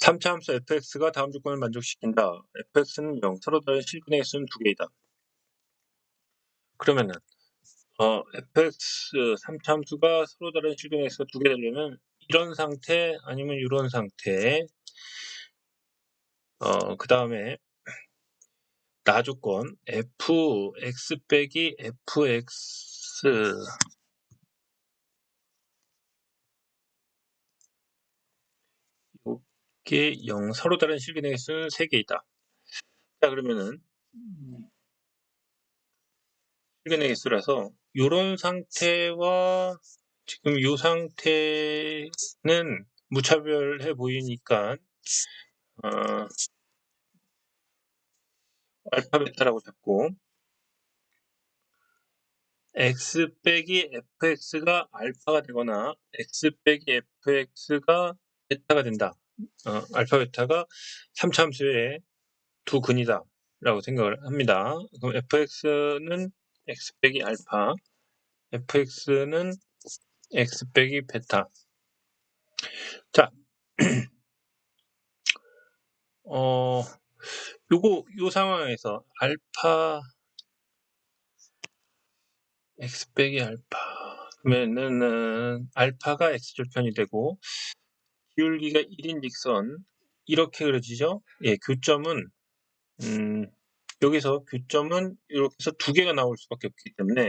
3차 함수 fx가 다음 조건을 만족시킨다. fx는 0, 서로 다른 실근의 개수는 두 개이다. 그러면은 어, fx 3차 함수가 서로 다른 실근의 개수가 두 개 되려면 이런 상태 아니면 이런 상태 어, 그 다음에 나 조건 fx 빼기 fx 이 게0 서로 다른 실근의 개수는 3개이다. 자 그러면은 실근의 개수라서 이런 상태와 지금 이 상태는 무차별해 보이니까 어, 알파 베타라고 잡고 x 빼기 fx가 알파가 되거나 x 빼기 fx가 베타가 된다. 어, 알파 베타가 3차 함수의 두 근이다 라고 생각을 합니다. 그럼 fx는 x 빼기 알파 fx는 x 빼기 베타 자 어, 요거 요 상황에서 알파 x 빼기 알파 그러면은 알파가 x절편이 되고 기울기가 1인 직선 이렇게 그려지죠? 예, 교점은 음, 여기서 교점은 이렇게 해서 두 개가 나올 수밖에 없기 때문에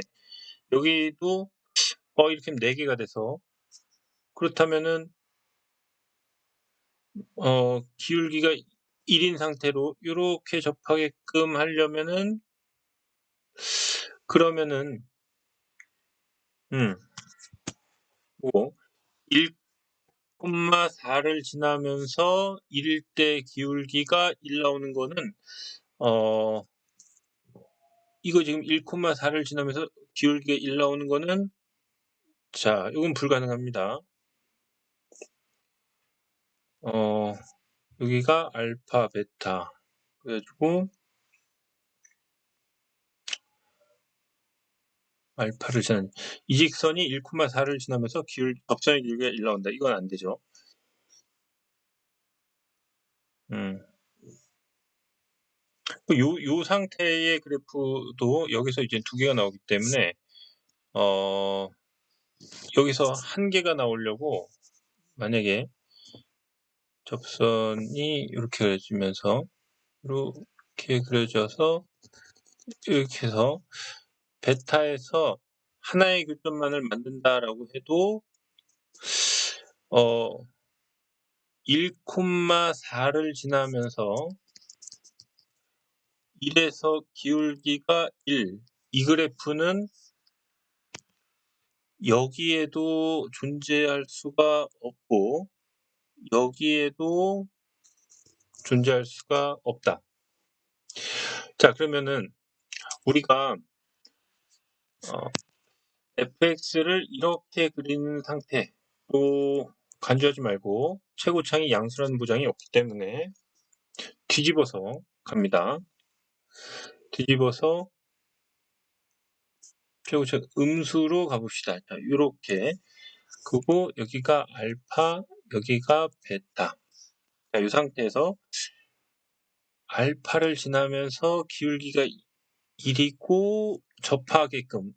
여기도 어 이렇게 네 개가 돼서 그렇다면은 어 기울기가 1인 상태로 이렇게 접하게끔 하려면은 그러면은 음, 뭐 1,4를 지나면서 1일 때 기울기가 1 나오는 거는 어 이거 지금 1,4를 지나면서 기울기가 1 나오는 거는 자, 이건 불가능합니다. 어, 여기가 알파, 베타. 그래가지고 알파를 지난 이 직선이 1,4를 지나면서 기울 접선의 기울기가 1 나온다. 이건 안 되죠. 음. 요, 요 상태의 그래프도 여기서 이제 두 개가 나오기 때문에 어, 여기서 한 개가 나오려고 만약에 접선이 이렇게 그려지면서 이렇게 그려져서 이렇게 해서 베타에서 하나의 교점만을 만든다라고 해도 어 1,4를 지나면서 1에서 기울기가 1. 이 그래프는 여기에도 존재할 수가 없고 여기에도 존재할 수가 없다. 자 그러면은 우리가 어, fx를 이렇게 그리는 상태 또 간주하지 말고 최고창이 양수라는 보장이 없기 때문에 뒤집어서 갑니다. 뒤집어서 최고창 음수로 가봅시다. 자, 이렇게 그리고 여기가 알파 여기가 베타 자, 이 상태에서 알파를 지나면서 기울기가 1이고 접하게끔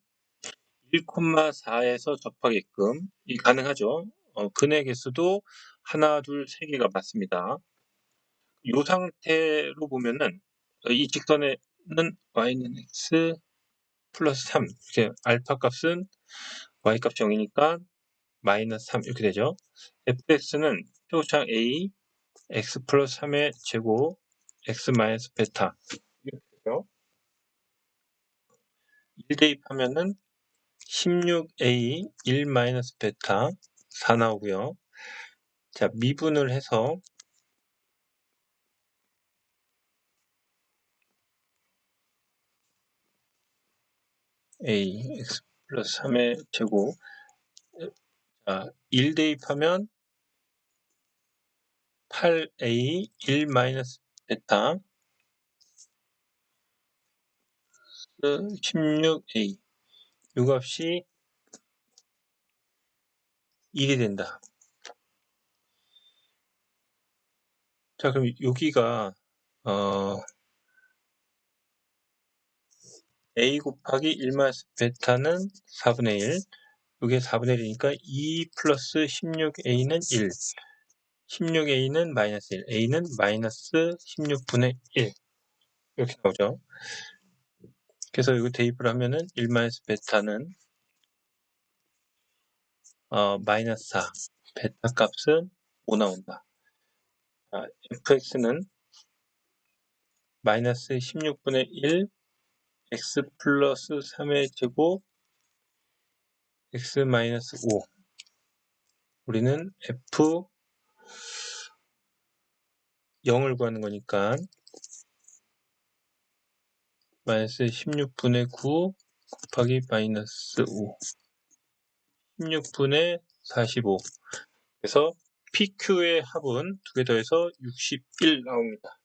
1,4에서 접하게끔 이 가능하죠. 어, 근의 개수도 하나, 둘, 세 개가 맞습니다. 이 상태로 보면은 이 직선에는 y는 x 플러스 3 이렇게 알파 값은 y 값이 0이니까 마이너스 3 이렇게 되죠. fx는 표창 a x 플러스 3의 제곱 x 마이너스 베타 이렇게 되죠. 1 대입하면은 16a 1 마이너스 베타 4 나오고요. 자 미분을 해서 a x 플러스 3의 제곱 자, 1 대입하면 8a 1 마이너스 베타 16a 이 값이 1이 된다. 자, 그럼 여기가 어, a 곱하기 1 마이너스 베타는 4분의 1. 이게 4분의 1이니까 2 플러스 16a는 1. 16a는 마이너스 1. a는 마이너스 16분의 1. 이렇게 나오죠. 그래서 이거 대입을 하면은 1 마이너스 베타는 어, 마이너스 4. 베타 값은 5 나온다. 아, fx는 마이너스 16분의 1 x 플러스 3의 제곱 x 마이너스 5 우리는 f 0을 구하는 거니까 마이너스 16분의 9 곱하기 마이너스 5 16분의 45 그래서 PQ의 합은 두 개 더해서 61 나옵니다.